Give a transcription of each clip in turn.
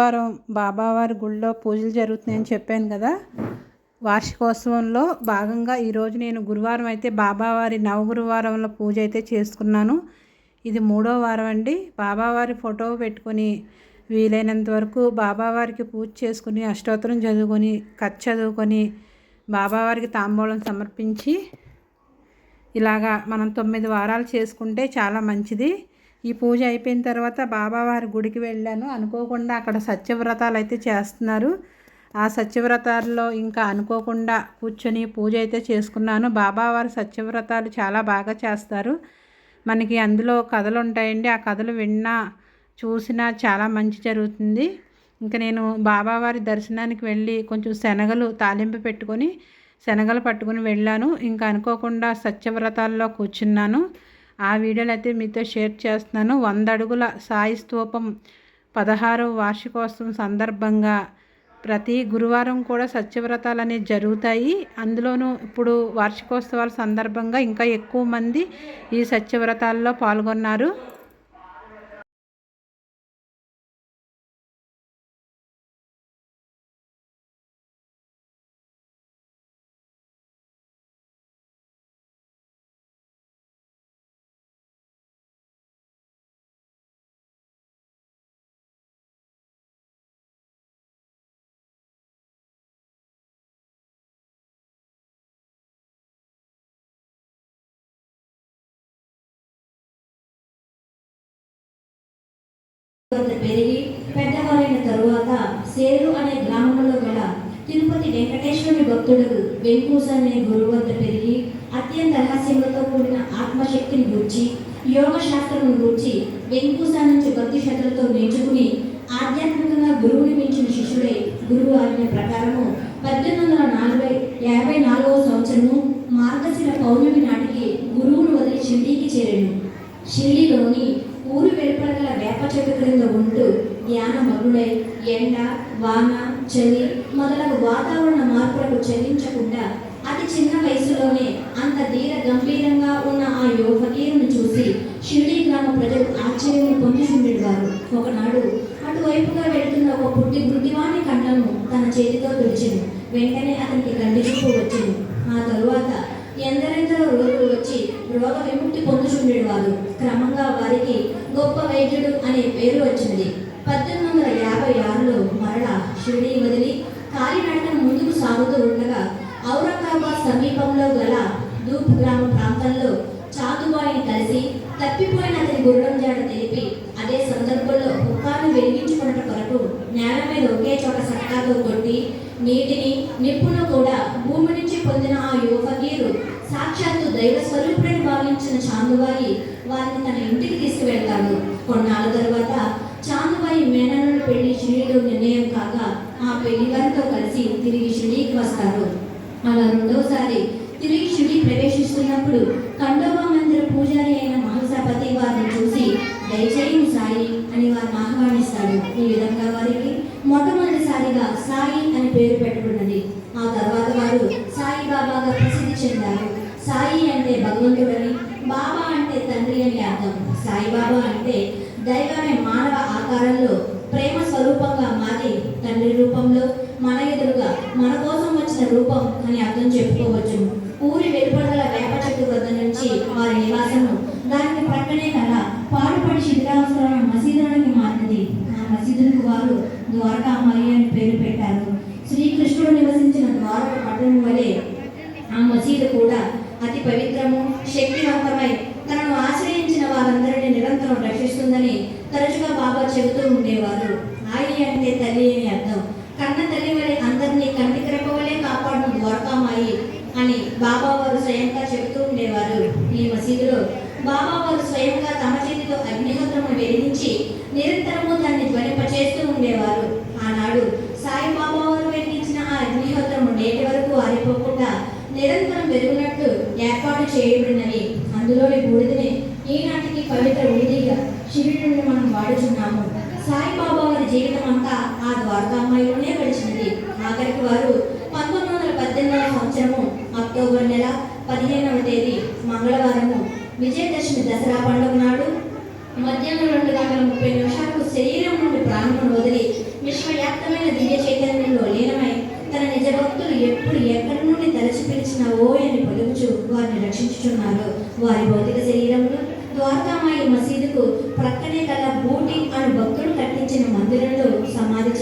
గురువారం బాబావారి గుళ్ళో పూజలు జరుగుతున్నాయని చెప్పాను కదా. వార్షికోత్సవంలో భాగంగా ఈరోజు నేను గురువారం అయితే బాబావారి నవగురువారంలో పూజ అయితే చేసుకున్నాను. ఇది మూడో వారం అండి. బాబావారి ఫోటో పెట్టుకొని వీలైనంత వరకు బాబావారికి పూజ చేసుకుని అష్టోత్తరం చదువుకొని కథ చదువుకొని బాబావారికి తాంబూలం సమర్పించి ఇలాగా మనం తొమ్మిది వారాలు చేసుకుంటే చాలా మంచిది. ఈ పూజ అయిపోయిన తర్వాత బాబావారి గుడికి వెళ్ళాను. అనుకోకుండా అక్కడ సత్యవ్రతాలు అయితే చేస్తున్నారు. ఆ సత్యవ్రతాల్లో ఇంకా అనుకోకుండా కూర్చొని పూజ అయితే చేసుకున్నాను. బాబావారి సత్యవ్రతాలు చాలా బాగా చేస్తారు. మనకి అందులో కథలు ఉంటాయండి ఆ కథలు విన్నా చూసినా చాలా మంచి జరుగుతుంది. ఇంకా నేను బాబావారి దర్శనానికి వెళ్ళి కొంచెం శనగలు తాలింపు పెట్టుకొని శనగలు పట్టుకుని వెళ్ళాను. ఇంకా అనుకోకుండా సత్యవ్రతాల్లో కూర్చున్నాను. ఆ వీడియోలు అయితే మీతో షేర్ చేస్తున్నాను. వంద అడుగుల సాయి స్తూపం పదహారవ వార్షికోత్సవం సందర్భంగా ప్రతి గురువారం కూడా సత్యవ్రతాలు అనేవి జరుగుతాయి. అందులోనూ ఇప్పుడు వార్షికోత్సవాల సందర్భంగా ఇంకా ఎక్కువ మంది ఈ సత్యవ్రతాల్లో పాల్గొన్నారు. పెరిగి పెద్దవారైన తరువాత సేరు అనే గ్రామంలో గల తిరుపతి వెంకటేశ్వరుని భక్తుడు వెంకూస అనే గురువు వద్ద పెరిగి అత్యంత రహస్యములతో కూడిన ఆత్మశక్తిని గుర్చి యోగ శాస్త్రమును గుర్చి వెంకూస నుంచి భక్తి శ్రద్ధలతో నేర్చుకుని ఆధ్యాత్మికంగా గురువుని మించిన శిష్యుడై గురువు ఆజ్ఞ ప్రకారము ఒక పుట్టి గుడ్డివాని కంటను తన చేతితో పిలిచింది వెంటనే అతనికి కంటి చూపు వచ్చింది. ఆ తరువాత ఎందరెందరో రోగులు వచ్చి రోగ విముక్తి పొందుచుండేవారు. క్రమంగా వారికి గొప్ప వైద్యుడు అనే పేరు వచ్చింది. పద్దెనిమిది వందల యాభై ఆరులో మరలా షిరిడీ వదిలి కాలినడకను ముందుకు సాగుతూ ఉండగా ఔరంగాబాద్ సమీపంలో గల దూప్ గ్రామ ప్రాంతంలో చాతుబాయిని కలిసి తప్పిపోయిన అతని గుర్రం జాడ తెలిపి అదే సందర్భంలో ముఖాన్ని వెలిగించుకున్నట్టు కొరకు నేల మీద ఒకే చోట సట్టాతో కొట్టి నీటిని నిప్పును కూడా భూమి నుంచి పొందిన ఆ యువ సాక్షాత్తు దైవ స్వరూపుడిని భావించిన చాందుబాయి వారిని తన ఇంటికి తీసుకువెళ్తాడు. కొన్నాళ్ళ తర్వాత చాందుబాయి మేనలను పెళ్ళి షిరిడిలో నిర్ణయం కాగా ఆ పెళ్ళి వారితో కలిసి తిరిగి షిరిడీకి వస్తారు అలా రెండవసారి తిరిగి షిరిడి ప్రవేశిస్తున్నప్పుడు ఖండోబా మందిర పూజారి అయిన మహాసపతి వారిని చూసి దయచేయి సాయి అని వారిని ఆహ్వానిస్తాడు ఈ విధంగా వారికి మొట్టమొదటిసారిగా సాయి అని పేరు పెట్టుకున్నది. ఆ తర్వాత వారు సాయి బాబాగా ప్రసిద్ధి చెందారు. సాయి అంటే భగవంతుడని బాబా అంటే తండ్రి అని అర్థం. సాయిబాబా అంటే దైవమే మానవ ఆకారంలో ప్రేమ స్వరూపంగా మారి తండ్రి రూపంలో మన ఎదురుగా మన కోసం వచ్చిన రూపం అని అర్థం చెప్పుకోవచ్చు. ఊరి వెలుపడగల వేప చెట్టు వద్ద నుంచి వారి నివాసము దానికి ప్రక్కనే శిథిలావసరమైన మారినది ఆ మసీదులకు వారు ద్వారకామాయి అని పేరు పెట్టారు. శ్రీకృష్ణుడు నివసించిన ద్వారక పట్టణం వలె ఆ మసీదు కూడా అతి పవిత్రము శక్తివంతమై తనను ఆశ్రయించిన వారందరినీ నిరంతరం రక్షిస్తుందని తరచుగా బాబా చెబుతూ ఉండేవారు. ఆయి అంటే తల్లి అని అర్థం. కన్న తల్లి వలె అందరినీ కంటి రెప్పవలే కాపాడు ద్వారకామాయి అని బాబా వారు స్వయంగా చెబుతూ ఉండేవారు. ఈ మసీదులో బాబా వారు స్వయంగా తమ చేతితో అగ్నిహోత్రము వెలిగించి నిరంతరము దాన్ని ధ్వనింపచేస్తూ ఉండేవారు. ఆనాడు సాయిబాబా వారు వెలిగించిన ఆ అగ్నిహోత్రము నేటి వరకు ఆరిపోకుండా నిరంతరం వెలుగునట్టు ఏర్పాటు చేయబడినవి అందులోని బూడిదని ఈనాటికి పవిత్ర విధిగా శివుడిని మనం వాడుచున్నాము. సాయిబాబా వారి జీవితం అంతా ఆ ద్వారకామాయిలోనే గడిచినది. ఆఖరికి వారు పంతొమ్మిది వందల పద్దెనిమిదవ సంవత్సరము అక్టోబర్ నెల పదిహేనవ తేదీ మంగళవారము విజయదశమి దసరా పండుగ నాడు మధ్యాహ్నం రెండు గంటల ముప్పై నిమిషాలకు శరీరం నుండి ప్రాణం వదిలి విశ్వవ్యాప్తమైన దివ్య చైతన్యంలో లీనమై తన నిజ భక్తులు ఎప్పుడు ఎక్కడి నుండి తలచి పిలిచిన ఓ అని పలుకుచు వారిని రక్షించుచున్నారు వారి భౌతిక శరీరంలో ద్వారకామాయి మసీదుకు ప్రక్కనే గల బూటి అను భక్తుడు కట్టించిన మందిరంలో సమాధి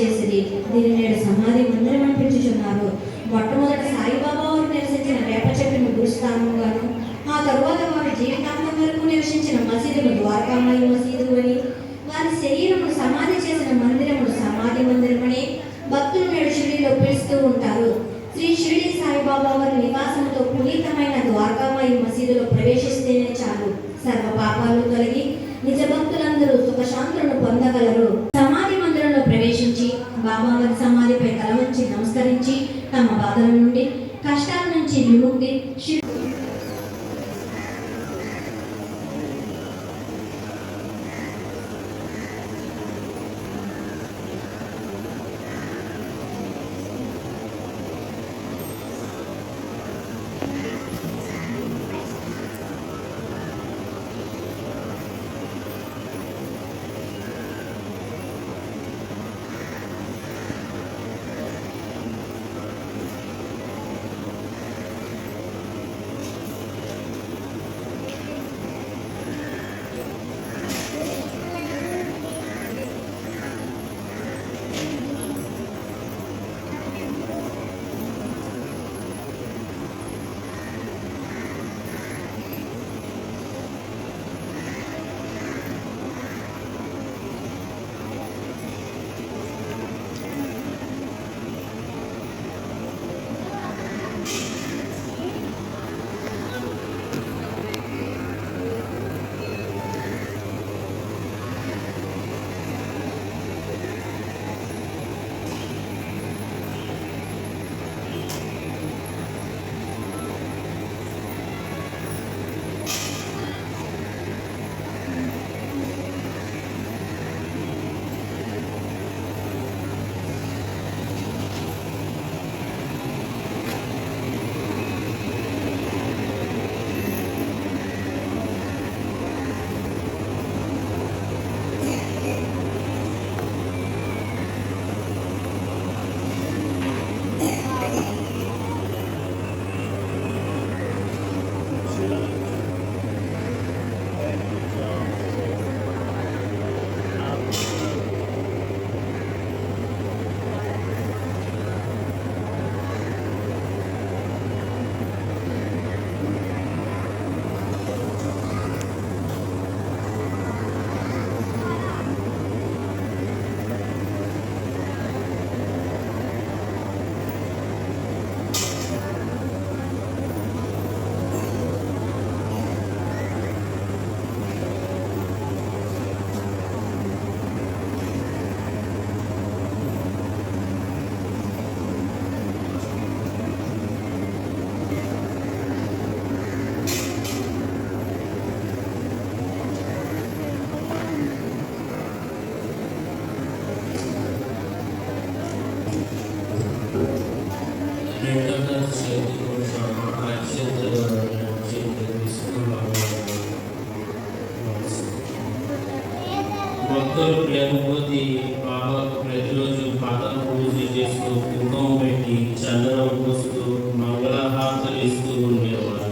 భక్తులు ప్రేమ కొద్ది బాబాకు ప్రతిరోజు పాదం పూజ చేస్తూ కుంకుమ పెట్టి చందనం పూస్తూ మంగళహారతలు ఇస్తూ ఉండేవారు.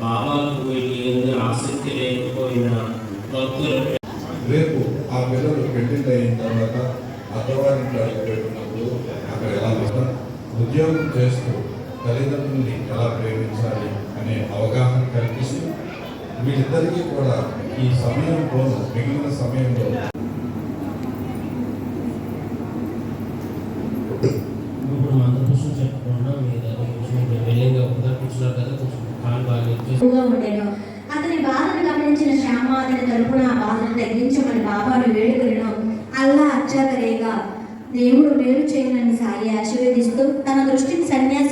బాబాకు వీటి ఆసక్తి లేకపోయినా భక్తులు రేపు ఆ పిల్లలు పెళ్ళిళ్ళు అయిన తర్వాత అత్తవారింట్లో అడుగుపెట్టినప్పుడు అక్కడ ఎలా ఉద్యోగం చేస్తూ తల్లిదండ్రుల్ని ఎలా ప్రేమించాలి అనే అవగాహన కల్పిస్తూ వీళ్ళిద్దరికీ కూడా ఈ సమయంలో మిగిలిన సమయంలో అతని బాధను గమనించిన శ్యామ అతని తరపున ఆ బాధను తగ్గించమని బాబాను వేడుకొనెను. అల్లా అచ్చాకరేగా దేవుడు మేలు చేయనని సాయి ఆశీర్వదిస్తూ తన దృష్టిని సన్యాసిపై ఒక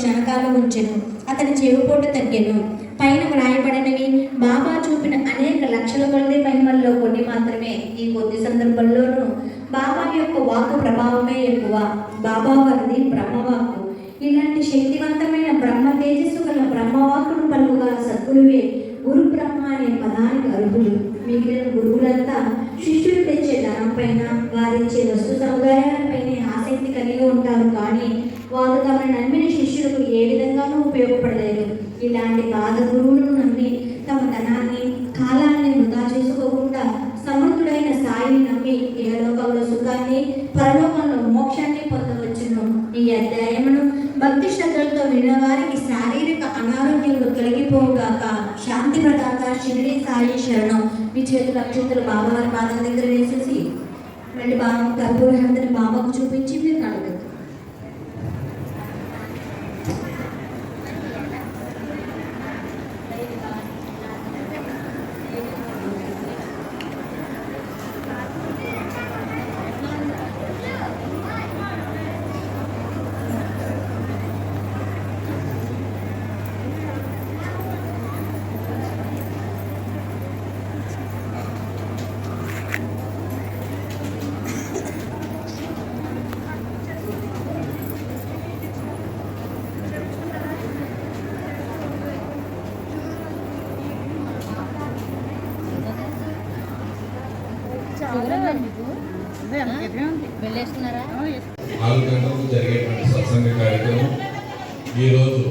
క్షణకాలం ఉంచెను. అతని చెవిపోటు తగ్గెను. పైన వ్రాయబడినవి బాబా చూపిన అనేక లక్షల కొలది మహిమల్లో కొన్ని మాత్రమే. ఈ కొద్ది సందర్భంలోనూ బాబా యొక్క వాక్ ప్రభావమే ఎక్కువ. బాబా వారిది బ్రహ్మవాక్కు. ఇలాంటి శక్తివంతమైన బ్రహ్మ తేజస్సు గల బ్రహ్మవాక్కును పలుకుగా సద్గురువే గురు బ్రహ్మ అనే పదానికి అర్హులు మిగిలిన గురువులంతా శిష్యులు తెచ్చే ధనం పైన వారిచ్చే వస్తు సముదాయాల శ్రద్ధలతో విన్న వారికి శారీరక అనారోగ్యములు తొలగిపోగాక శాంతి ప్రదాత శిరిడి సాయి శరణం. మీ చేతుల అక్షంతలు బాబావారి పాదం దగ్గర వేసేసి రెండు బాబు కర్పూర హంతని బాబాకు చూపించి మీరు కడగదు నాలుగు గంటలకు జరిగేటువంటి సత్సంగ కార్యక్రమం. ఈరోజు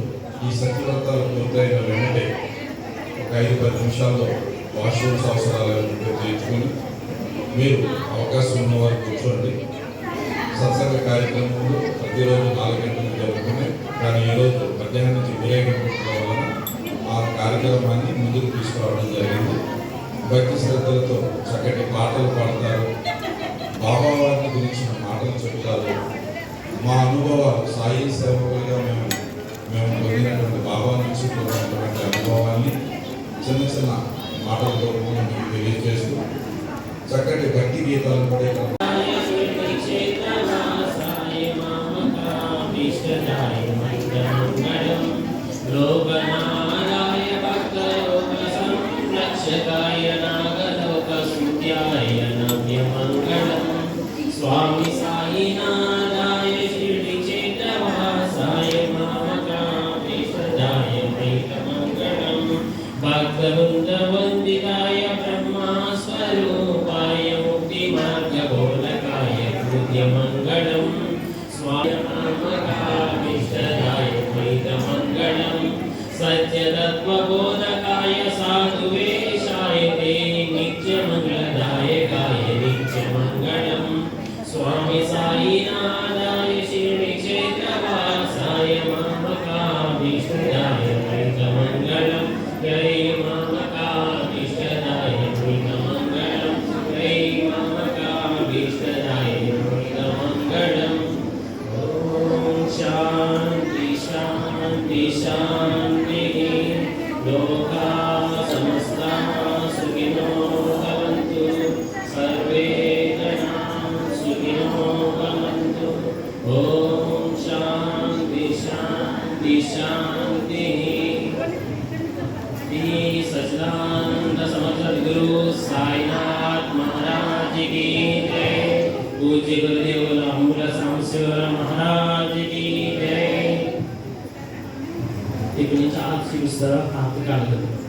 ఈ సత్యవర్తాలు పూర్తయిన వెంటనే ఒక ఐదు పది నిమిషాల్లో వాష్రూమ్స్ అవసరాలను తీర్చుకొని మీరు అవకాశం ఉన్నవారు కూర్చోండి. సత్సంగ కార్యక్రమంలో ప్రతిరోజు నాలుగు గంటలకు జరుగుతున్నాయి కానీ ఈరోజు మధ్యాహ్నం నుంచి విరేగింపుల వలన ఆ కార్యక్రమాన్ని ముందుకు తీసుకురావడం జరిగింది. భక్తి శ్రద్ధలతో చక్కటి పాటలు పాడతారు. మా అనుభవాలు సాయి సేవకులుగా మేము మేము పొందినటువంటి బాబా నుంచి పొందినటువంటి అనుభవాన్ని చిన్న చిన్న మాటల రూపంలో మీకు తెలియజేస్తూ చక్కటి భక్తి గీతాలు కూడా సత్యతత్వబోధకాయ సాధువేశాయ తే నిత్యమంగళదాయకాయ నిత్యమంగళం స్వామి సాయినాథాయ శిరిడి క్షేత్రవాసాయ మామకామిష్టదాయ ప్రీతమంగళం జై మామకామిష్టదాయ ప్రీతమంగళం జై మామకామిష్టదాయ ప్రీతమంగళం ఓం శాంతి శాంతి पूज्य गुरुदेव अमूल सांस्वर महाराज की ഇതിന് ചാർജ് യൂസർ ആണ് കാണുന്നത്